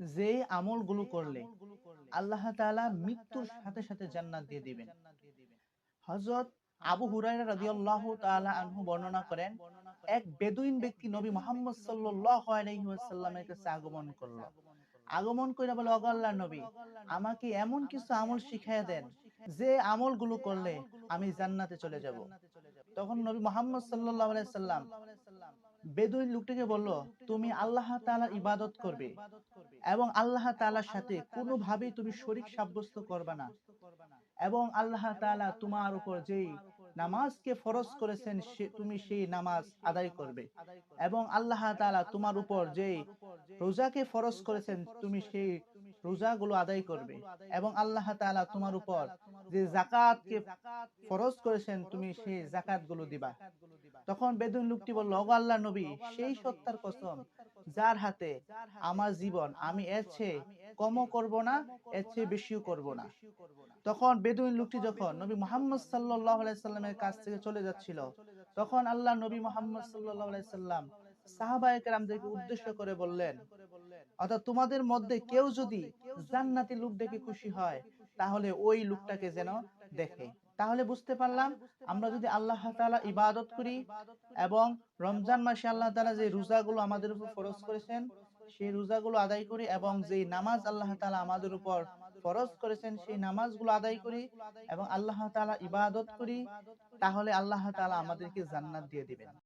যে আমলগুলো করলে আল্লাহ তাআলা মৃত্যুর সাথে সাথে জান্নাত দিয়ে দিবেন। হযরত আবু হুরায়রা রাদিয়াল্লাহু তাআলা আনহু বর্ণনা করেন এক বেদুইন ব্যক্তি নবী মুহাম্মদ সাল্লাল্লাহু আলাইহি ওয়াসাল্লামের কাছে আগমন করল। আগমন করে বলে আল্লাহর নবী আমাকে এমন কিছু আমল শিখাইয়া দেন যে আমলগুলো করলে আমি জান্নাতে চলে যাব। তখন নবী মুহাম্মদ আলাইহি সাল্লাম বেদুইন লোকটিকে বলল, তুমি আল্লাহ তাআলার ইবাদত করবে এবং আল্লাহ তাআলার সাথে কোনোভাবেই তুমি শরীক সাব্যস্ত করবে না এবং আল্লাহ তাআলা তোমার উপর যেই নামাজকে ফরজ করেছেন, সে- তুমি সেই নামাজ আদায় করবে এবং আল্লাহ তাআলা তোমার উপর যেই রোজাকে ফরজ করেছেন, তুমি সেই রোজাগুলো আদায় করবে এবং আল্লাহ তাআলা তোমার উপর যে জাকাতকে ফরজ করেছেন তুমি সেই জাকাতগুলো দিবা। তখন বেদুন লোকটি বলল ওগো আল্লাহ নবী সেই সত্তার কসম। যার হাতে আমার জীবন আমি এর চেয়ে কমও করব না এর চেয়ে বেশিও করব না। তখন বেদুইন লোকটি যখন নবী মোহাম্মদ আলাইহি সাল্লামের কাছ থেকে চলে যাচ্ছিল তখন আল্লাহ নবী মোহাম্মদ সাল্লাল্লাহু আলাইহি সাল্লাম উদ্দেশ্য করে বললেন, অর্থাৎ তোমাদের মধ্যে কেউ যদি জান্নাতি লোক দেখে খুশি হয়, তাহলে ওই লোকটাকে যেন দেখে। তাহলে বুঝতে পারলাম, আমরা যদি আল্লাহ ইবাদত করি এবং রমজান মাসে আল্লাহ তাআলা যে রোজাগুলো আমাদের উপর ফরজ করেছেন, সেই রোজাগুলো আদায় করি এবং যেই নামাজ আল্লাহ তাআলা আমাদের উপর ফরজ করেছেন, সেই নামাজগুলো আদায় করি এবং আল্লাহ তাআলা ইবাদত করি, তাহলে আল্লাহ তাআলা আমাদেরকে জান্নাত দিয়ে দিবেন।